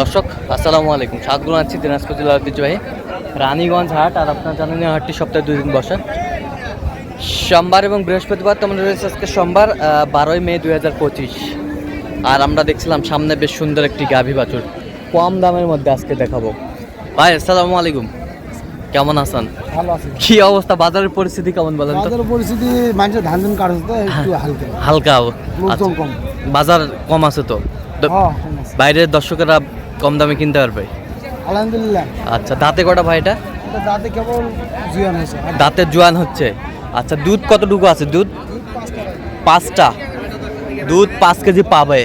দর্শক আসসালামু আলাইকুম। সাতগুলো আছি দিনাজপুর জেলার ঐতিহ্যবাহী রানীগঞ্জ হাট আর আপনার জানেন হাটটি সপ্তাহে দুই দিন বসে। সোমবার এবং বৃহস্পতিবার তো আমাদের রয়েছে আজকে সোমবার বারোই মে দুই হাজার পঁচিশ। আর আমরা দেখছিলাম সামনে বেশ সুন্দর একটি গাভী বাছুর। কম দামের মধ্যে আজকে দেখাবো। ভাই আসসালামু আলাইকুম। কেমন আছেন? ভালো আছে। কি অবস্থা? বাজারের পরিস্থিতি কেমন বলেন তো? বাজারের পরিস্থিতি মানুষের ধান ধান কাটছে তো একটু হালকা। হালকা। লোকজন আচ্ছা। বাজার কম আছে তো? হ্যাঁ। বাইরের দর্শকেরা কম দামে কিনতে পারবে? আলহামদুলিল্লাহ। আচ্ছা দাঁতে কটা ভাইটা এটা? দাঁতে কেবল জুয়ান হয়েছে। দাঁতের জোয়ান হচ্ছে। আচ্ছা দুধ কতটুকু আছে? দুধ? পাঁচটা। দুধ পাঁচ কেজি পাবে।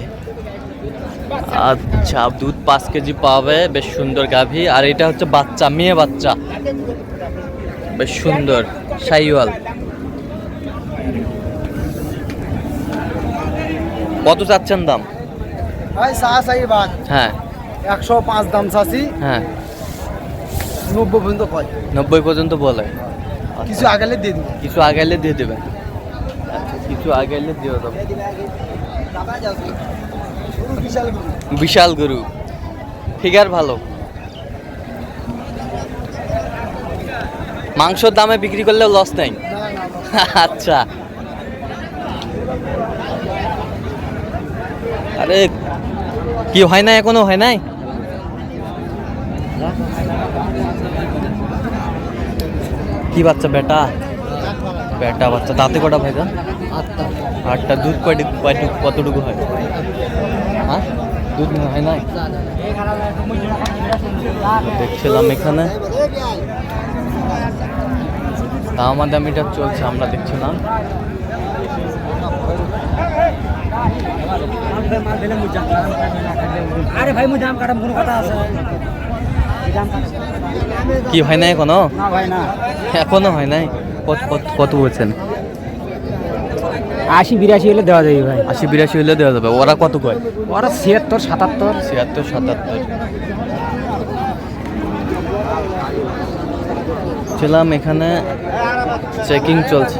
আচ্ছা দুধ পাঁচ কেজি পাবে। বেশ সুন্দর গাভী। আর এটা হচ্ছে বাচ্চা মেয়ে বাচ্চা। বেশ সুন্দর। সাইওয়াল। কত চাচ্ছেন দাম? ভাই হ্যাঁ। একশো পাঁচ দাম চাচ্ছি। হ্যাঁ। নব্বই পর্যন্ত কয় নব্বই পর্যন্ত বলে। কিছু আগালে দিয়ে দিব। কিছু আগাইলে দিয়ে দেবেন। আচ্ছা কিছু আগাইলে দিয়ে দেবেন বিশাল বিশাল গরু। ফিগার ভালো। মাংসর দামে বিক্রি করলেও লস নেই। আচ্ছা। আরে কি হয় না এখনও? হয় নাই? কি বাচ্চা, বেটা? বেটা বাচ্চা। দাঁতে কটা ভাই আটটা আটটা। দুধ কয়টি কতটুকু হয়? হ্যাঁ? দুধ হয় নাই? দেখছিলাম এখানে। দামা দামিটা চলছে, আমরা দেখছিলাম আরে ভাই কোনো কথা আছে? কি হয় নাই এখনও? না ভাই না। এখনও হয় নাই? কত কত- কত বলছেন? আশি বিরাশি হলে দেওয়া যাবে ভাই। আশি বিরাশি হলে দেওয়া যাবে। ওরা কত কয়? ওরা ছিয়াত্তর সাতাত্তর। ছিয়াত্তর সাতাত্তর। ছিলাম এখানে। চেকিং চলছে।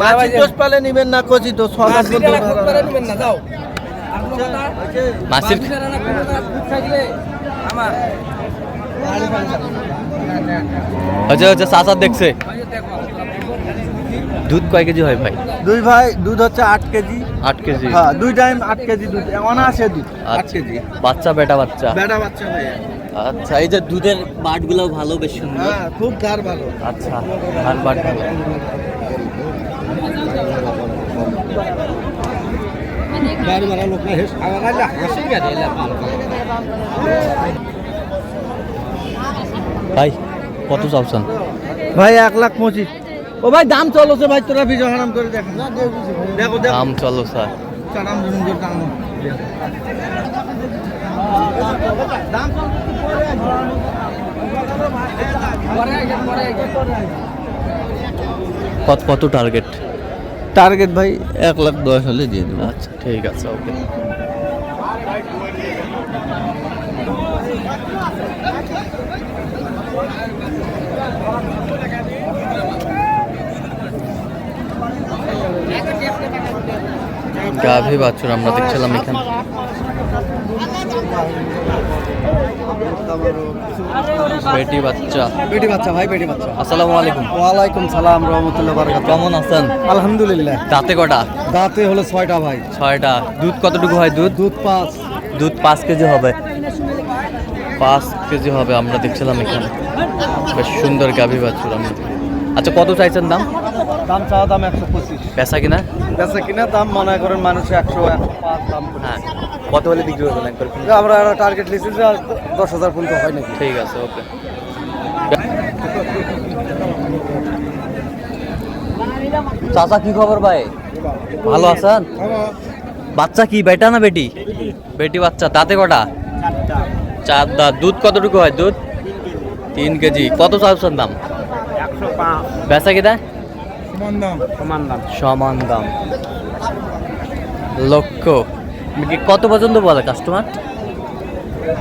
মাছি দোষ পালে নিবেন না কচি তো সকাল মাসির হচ্ছে হচ্ছে চাচা দেখছে। দুধ কয় কেজি হয় ভাই? দুই ভাই দুধ হচ্ছে আট কেজি। আট কেজি। হ্যাঁ দুই টাইম আট কেজি দুধ অনায়াসে দুধ। আট আচ্ছা কেজি। বাচ্চা বেটা বাচ্চা? বেটা বাচ্চা ভাই। আচ্ছা এই যে দুধের বাটগুলো ভালো বেশ সুন্দর। হ্যাঁ খুব ধার ভালো। আচ্ছা বাট ভালো বাড়ি মারা লোক না হেস আমার হাসি গেছে ভাই কত চাওছেন ভাই এক লাখ পঁচিশ। ও ভাই দাম চলছে ভাই তোরা বিজয় হারাম করে দেখ। দাম চলো স্যার। দাম। দাম কত কত টার্গেট টার্গেট ভাই এক লাখ দশ হলে দিয়ে দেবো। আচ্ছা ঠিক আছে, ওকে। গাভী বাছুর আমরা দেখছিলাম এখানে। বেটি বাচ্চা। বেটি বাচ্চা ভাই বেটি বাচ্চা। আসসালামু আলাইকুম। ওয়ালাইকুম সালাম রহমতুল্লাহ বারকাত কেমন আছেন? আলহামদুলিল্লাহ। দাঁতে কটা? দাঁতে হলো ছয়টা ভাই। ছয়টা। দুধ কতটুকু হয় দুধ? দুধ পাঁচ। দুধ পাঁচ কেজি হবে। পাঁচ কেজি হবে আমরা দেখছিলাম এখানে। বেশ সুন্দর গাভী বাছুর আমরা। আচ্ছা কত চাইছেন দাম? দাম চাওয়া দাম একশো পঁচিশ। পেশা কিনা? বেচা কিনা দাম মনে করেন মানুষ একশো একশো পাঁচ দাম হ্যাঁ। কত হলে বিক্রি করবেন একবার কিন্তু আমরা টার্গেট লিখছি যে দশ হাজার পর্যন্ত হয় নাকি। ঠিক আছে ওকে। চাচা কি খবর ভাই? ভালো আছেন? বাচ্চা কি বেটা না বেটি? বেটি বাচ্চা তাতে কটা? চার দাঁত দুধ কতটুকু হয় দুধ? তিন কেজি। কত চাচ্ছেন দাম? বেচা কি দেয় সমান দাম। সমান দাম। সমান দাম লক্ষ কি কত পর্যন্ত বলে কাস্টমার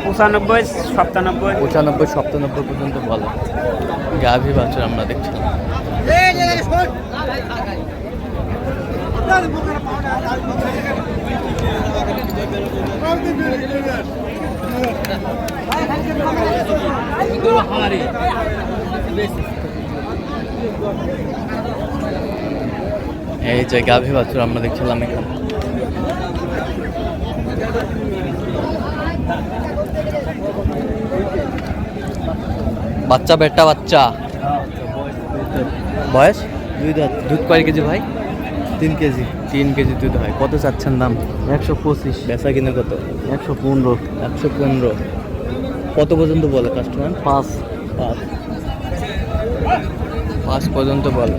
পঁচানব্বই সপ্তানব্বই পঁচানব্বই সপ্তানব্বই পর্যন্ত বলে। গাভী বাছুর আমরা দেখছিলাম। এই যে গাভী বাছুর আমরা দেখছিলাম এখানে। বাচ্চা বেটা বাচ্চা। বয়স? দুই দাঁত। দুধ কয় কেজি ভাই? তিন কেজি। তিন কেজি দুধ হয়। কত চাচ্ছেন দাম? একশো পঁচিশ। বেচা কিনে কত? একশো পনেরো। একশো পনেরো। কত পর্যন্ত বলে কাস্টমার পাঁচ। পাঁচ। পাঁচ পর্যন্ত বলে।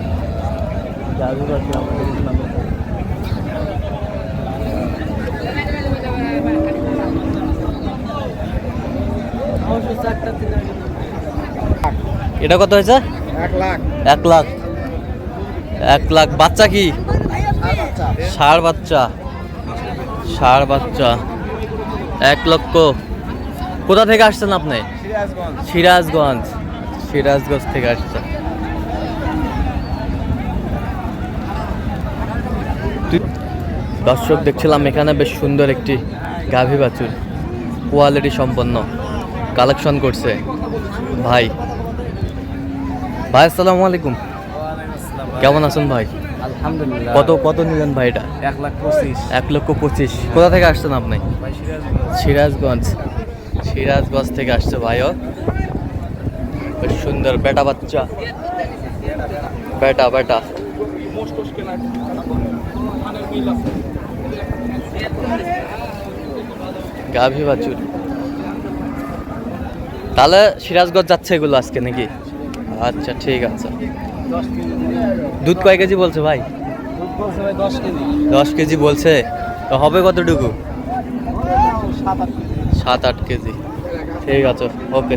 এটা কত হয়েছে? এক লাখ। এক লাখ। এক লাখ। বাচ্চা কি? ষাড় বাচ্চা। ষাড় বাচ্চা। এক লক্ষ। কোথা থেকে আসছেন আপনি? সিরাজগঞ্জ। সিরাজগঞ্জ। থেকে আসছেন। দর্শক দেখছিলাম এখানে বেশ সুন্দর একটি গাভী বাছুর। কোয়ালিটি সম্পন্ন। কালেকশন করছে। ভাই। ভাই আসসালামু আলাইকুম। কেমন আছেন ভাই? আলহামদুলিল্লাহ। কত কত নিলেন ভাই এটা? এক লাখ পঁচিশ। এক লক্ষ পঁচিশ। কোথা থেকে আসছেন আপনি? সিরাজগঞ্জ। সিরাজগঞ্জ। থেকে আসছে ভাইও বেশ সুন্দর বেটা বাচ্চা। বেটা বেটা। গাভী বাছুর। তাহলে সিরাজগঞ্জ যাচ্ছে এগুলো আজকে নাকি? আচ্ছা ঠিক আছে। দুধ কয় কেজি বলছে ভাই? দশ কেজি বলছে। তো হবে কতটুকু? সাত আট কেজি। ঠিক আছে, ওকে।